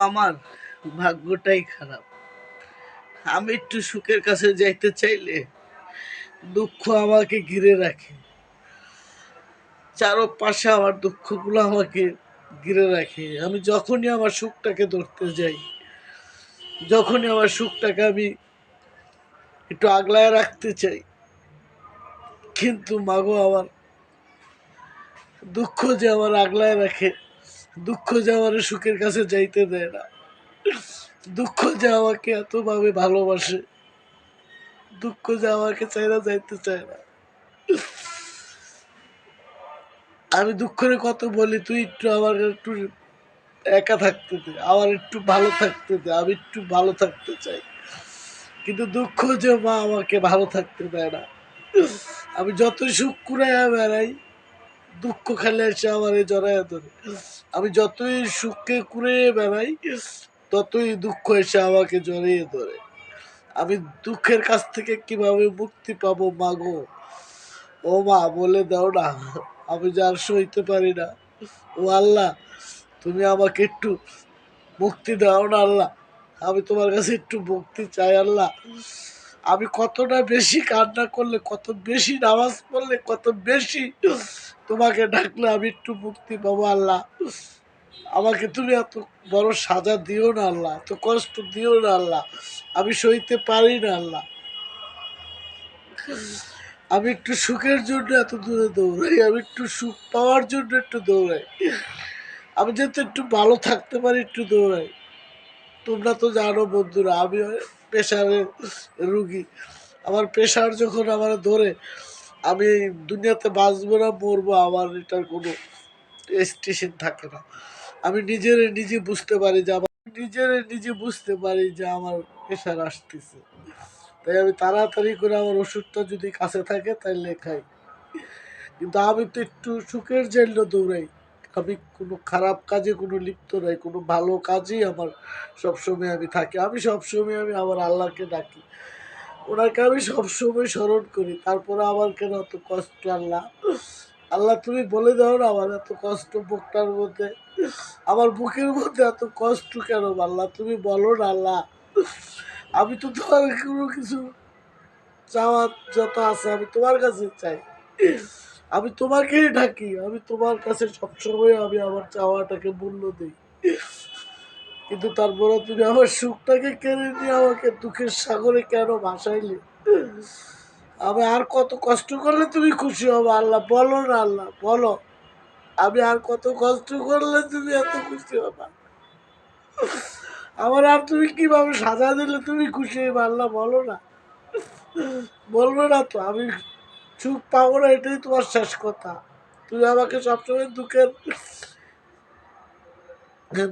আমার ভাগ্যটাই খারাপ। আমি একটু সুখের কাছে যাইতে চাইলে দুঃখ আমাকে ঘিরে রাখে। চারপাশে আমার দুঃখগুলো আমাকে ঘিরে রাখে। আমি যখনই আমার সুখটাকে ধরতে যাই, যখনই আমার সুখটাকে আমি একটু আগলায় রাখতে চাই, কিন্তু মাগো আমার দুঃখ যে আমার আগলায় রাখে দুঃখ যাওয়ার সুখের কাছে যাইতে দেয় না। দুঃখ যে আমাকে এতভাবে ভালোবাসে। দুঃখ যে আমাকে চাইনা যাইতে চায় না। আমি দুঃখের কত বলি, তুই একটু আমার একটু একা থাকতে দে, আমার একটু ভালো থাকতে দে, আমি একটু ভালো থাকতে চাই। কিন্তু দুঃখ যে মা আমাকে ভালো থাকতে দেয় না। আমি যত সুখ কুড়াইয়া বেড়াই দুঃখ খেলে এসে আমার জড়াইয়া ধরে। আমি যতই সুখকে কুড়িয়ে বেড়াই, ততই দুঃখ এসে আমাকে জড়িয়ে ধরে। আমি দুঃখের কাছ থেকে কীভাবে মুক্তি পাবো মাগো ও মা, বলে দাও না। আমি যার সইতে পারি না। ও আল্লাহ, তুমি আমাকে একটু মুক্তি দাও না আল্লাহ। আমি তোমার কাছে একটু মুক্তি চাই আল্লাহ। আমি কতটা বেশি কান্না করলে, কত বেশি নামাজ পড়লে, কত বেশি তোমাকে ডাকলে আমি একটু মুক্তি পাবো আল্লাহ। আমাকে তুমি এত বড় সাজা দিও না আল্লাহ, এত কষ্ট দিও না আল্লাহ, আমি সইতে পারি না আল্লাহ। আমি একটু সুখের জন্য এত দূরে দৌড়াই, আমি একটু সুখ পাওয়ার জন্য একটু দৌড়াই। আমি যাতে একটু ভালো থাকতে পারি, একটু দৌড়াই। তোমরা তো জানো বন্ধুরা, আমি প্রেশারের রুগী। আমার প্রেশার যখন আমার ধরে, আমি দুনিয়াতে বাঁচবো না, মরবো, আমার এটার কোনো স্টেশন থাকে না। আমি নিজের নিজে বুঝতে পারি যে আমার, নিজের নিজে বুঝতে পারি যে আমার প্রেশার আসতেছে। তাই আমি তাড়াতাড়ি করে আমার ওষুধটা যদি কাছে থাকে তাই লেখাই কিন্তু আমি তো একটু সুখের জন্য দৌড়াই। আমি কোনো খারাপ কাজে কোনো লিপ্ত নাই, কোনো ভালো কাজেই আমার সবসময় আমি থাকি। আমি সবসময় আমি আমার আল্লাহকে ডাকি। ওনাকে আমি সবসময় স্মরণ করি। তারপরে আমার কেন এত কষ্ট আল্লাহ? আল্লাহ তুমি বলে দাও না আমার এত কষ্ট বুকটার মধ্যে। আমার বুকের মধ্যে এত কষ্ট কেন? আল্লাহ তুমি বলো না আল্লাহ। আমি তো তোমার কোনো কিছু চাওয়ার যত আছে আমি তোমার কাছে চাই। আমি তোমাকেই ডাকি, আমি তোমার কাছে সবসময় আমি আমার চাওয়াটাকে মূল্য দিই। কিন্তু তারপরে তুমি আমার সুখটাকে কেড়ে নিয়ে আমাকে দুঃখের সাগরে কেন ভাসাইলে? আমি আর কত কষ্ট করলে তুমি খুশি হবে আল্লাহ? বলো না আল্লাহ, বলো। আমি আর কত কষ্ট করলে তুমি এত খুশি হবে? আমার আর তুমি কীভাবে সাজা দিলে তুমি খুশি হবে আল্লাহ? বলো না। বলবে না তো, আমি সুখ পাবো না এটাই তোমার শেষ কথা। তুমি আমাকে সবসময় দুঃখের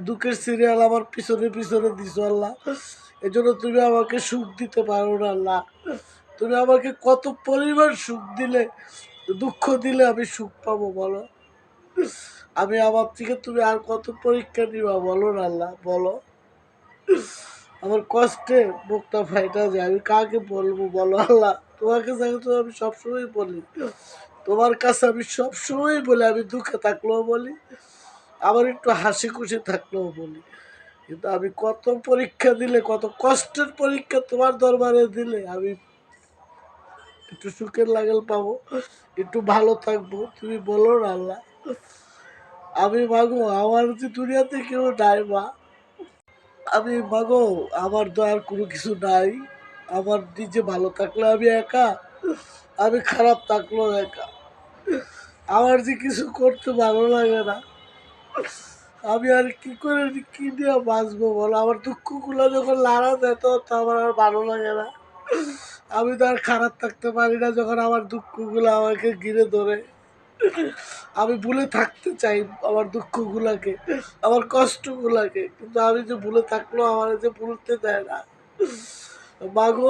দুঃখের সিরিয়াল আমার পিছনে পিছনে দিছো আল্লাহ। এই জন্য তুমি আমাকে সুখ দিতে পারো না আল্লাহ। তুমি আমাকে কত পরিমাণ সুখ দিলে, দুঃখ দিলে আমি সুখ পাবো, বলো। আমি আমার থেকে তুমি আর কত পরীক্ষা নিবা, বলো না আল্লাহ, বলো। আমার কষ্টে বুকটা ফাইটা যায় আমি কাকে বলব বলো আল্লাহ? তোমাকে তো আমি সবসময় বলি। তোমার কাছে আমি সবসময় বলি, আমি দুঃখে থাকলেও বলি আবার একটু হাসি খুশি থাকলেও বলি। কিন্তু আমি কত পরীক্ষা দিলে, কত কষ্টের পরীক্ষা তোমার দরবারে দিলে, আমি একটু সুখের লাগেল পাবো, একটু ভালো থাকব। তুমি বলো না আল্লাহ। আমি মাগো আমার যে দুনিয়াতে কেউ নাই মা। আমি মাগো, আমার তো আর কোনো কিছু নাই। আমার নিজে ভালো থাকলে আমি একা, আমি খারাপ থাকলেও একা। আমার যে কিছু করতে ভালো লাগে না, আমি আর কি করে, কি দিয়ে বাঁচবো বলো? আমার দুঃখগুলো যখন লাড়া দেয় তো আমার আর ভালো লাগে না। আমি তো আর খারাপ থাকতে পারি না যখন আমার দুঃখগুলো আমাকে ঘিরে ধরে। আমি ভুলে থাকতে চাই আমার দুঃখগুলাকে, আমার কষ্টগুলাকে, কিন্তু আমি যে ভুলে থাকলেও আমার যে ভুলতে দেয় না। মাগো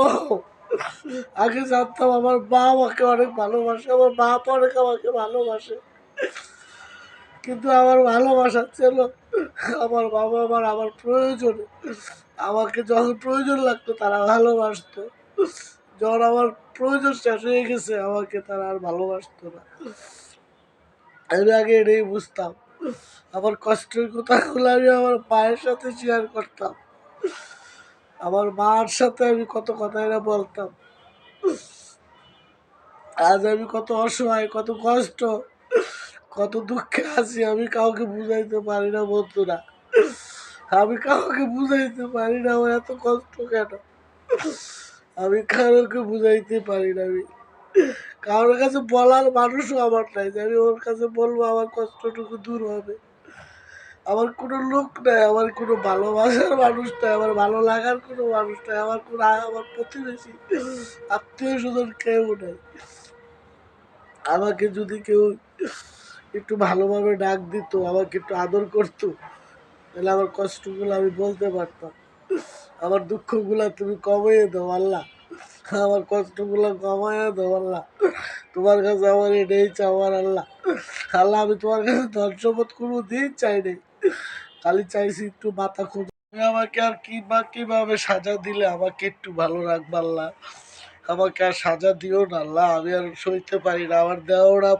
আগে জানতাম আমার মা আমাকে অনেক ভালোবাসে, আমার মা অনেক আমাকে ভালোবাসে। কিন্তু আমার ভালোবাসা ছিল আমার বাবা আমার আমার প্রয়োজনে, আমাকে যখন প্রয়োজন লাগতো তারা ভালোবাসতো। যখন আমার প্রয়োজন শেষ হয়ে গেছে, আমাকে তারা আর ভালোবাসতো না। আমি আগে এটাই বুঝতাম। আমার কষ্টের কথাগুলো আমি আমার মায়ের সাথে শেয়ার করতাম। আমার মার সাথে আমি কত কথা এরা বলতাম। আজ আমি কত অসহায়, কত কষ্ট, কত দুঃখে আছি, আমি কাউকে বুঝাইতে পারি না বন্ধুরা। আমি কাউকে বুঝাইতে পারি না, আমার এত কষ্ট কেন? আমি কারোকে বুঝাইতে পারি না আমি। কারোর কাছে বলার মানুষও আমার নাই, যে আমি ওর কাছে বলব আমার কষ্টটুকু দূর হবে। আমার কোনো লোক নাই, আমার কোনো ভালোবাসার মানুষ নাই, আমার ভালো লাগার কোনো মানুষ নাই, আমার কোনো আমার প্রতিবেশী, আত্মীয় স্বজন কেউ নেই। আমাকে যদি কেউ একটু ভালোভাবে ডাক দিত, আমাকে একটু আদর করতো, তাহলে আমার কষ্টগুলো আমি বলতে পারতাম। আমার দুঃখগুলো তুমি কমিয়ে দাও, আল্লাহ। আমার কষ্টগুলো কমাইয়ে দাও, আল্লাহ। তোমার কাছে আমার এটাই চাওয়ার, আল্লাহ। আল্লাহ, আমি তোমার কাছে ধর্ষবোধ কোনো দিন চাই নাই। খালি চাইছি একটু মাথা খুঁজে। আমাকে আর কি বা কীভাবে সাজা দিলে আমাকে একটু ভালো রাখবা, আল্লাহ। আমাকে আর সাজা দিও না, আল্লাহ। আমি আর সইতে পারি না। আমার দেও না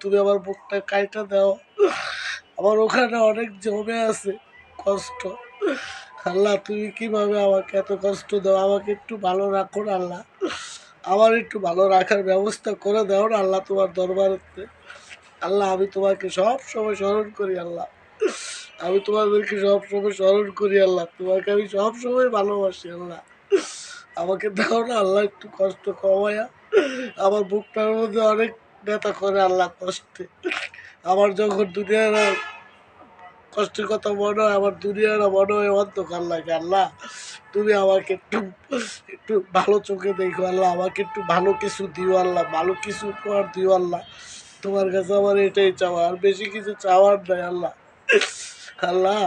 তুমি আমার বুকটা কাইটা দাও। আমার ওখানে অনেক জমে আছে কষ্ট। আল্লাহ, তুমি কীভাবে আমাকে এত কষ্ট দাও? আমাকে একটু ভালো রাখো আল্লাহ। আমার একটু ভালো রাখার ব্যবস্থা করে দাও না আল্লাহ তোমার দরবারেতে। আল্লাহ, আমি তোমাকে সব সময় স্মরণ করি আল্লাহ। আমি তোমাদেরকে সব সময় স্মরণ করি আল্লাহ। তোমাকে আমি সব সময় ভালোবাসি আল্লাহ। আমাকে দাও না আল্লাহ, একটু কষ্ট কমায়া। আমার বুকটার মধ্যে অনেক ব্যথা করে আল্লাহ কষ্টে। আমার যখন দুনিয়ার কষ্টের কথা মনে হয়, আমার দুনিয়ার মনে হয় অন্ধকার লাগে, আল্লাহ। তুমি আমাকে একটু একটু ভালো চোখে দেখো, আল্লাহ। আমাকে একটু ভালো কিছু দিও, আল্লাহ। ভালো কিছু উপহার দিও, আল্লাহ। তোমার কাছে আমার এটাই চাওয়া, আর বেশি কিছু চাওয়ার নাই, আল্লাহ। আল্লাহ,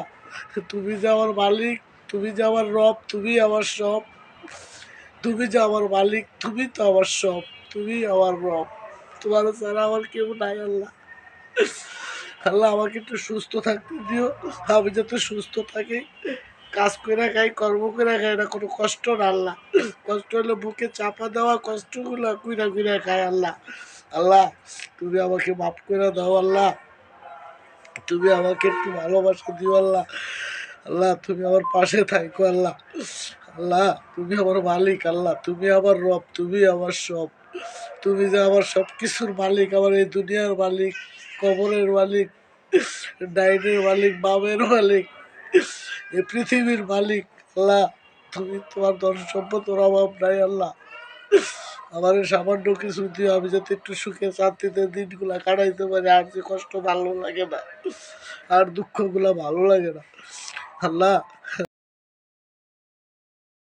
তুমি যে আমার মালিক, তুমি যে আমার রব, তুমি আমার সব। তুমি যে আমার মালিক, তুমি তো আমার সব, তুমি আমার রব। তোমার ছাড়া আমার কেউ নাই, আল্লাহ। আল্লাহ আমাকে একটু সুস্থ থাকতে দিও। আমি যাতে সুস্থ থাকি। কাজ করে খাই, কর্ম করে খাই না, কোনো কষ্ট না আল্লাহ। কষ্ট হলে বুকে চাপা দেওয়া কষ্টগুলো কুইরা কুইরা খায় আল্লাহ। আল্লাহ, তুমি আমাকে মাফ করে দাও আল্লাহ। তুমি আমাকে একটু ভালোবাসা দিও আল্লাহ। আল্লাহ, তুমি আমার পাশে থাকো আল্লাহ। আল্লাহ, তুমি আমার মালিক আল্লাহ। তুমি আমার রব, তুমি আমার সব। তুমি যে আমার সব কিছুর মালিক, আমার এই দুনিয়ার মালিক। কবরের মালিক, ডাইনের মালিক, বামের মালিক, এ পৃথিবীর মালিক। আল্লাহ, তুমি তোমার ধন সম্পদের অভাব নাই আল্লাহ। আমার সামান্য কিছু দিয়ে আমি যাতে একটু সুখে, শান্তিতে দিনগুলা কাটাইতে পারি, আর যে কষ্ট ভালো লাগে না, আর দুঃখগুলা ভালো লাগে না। আল্লাহ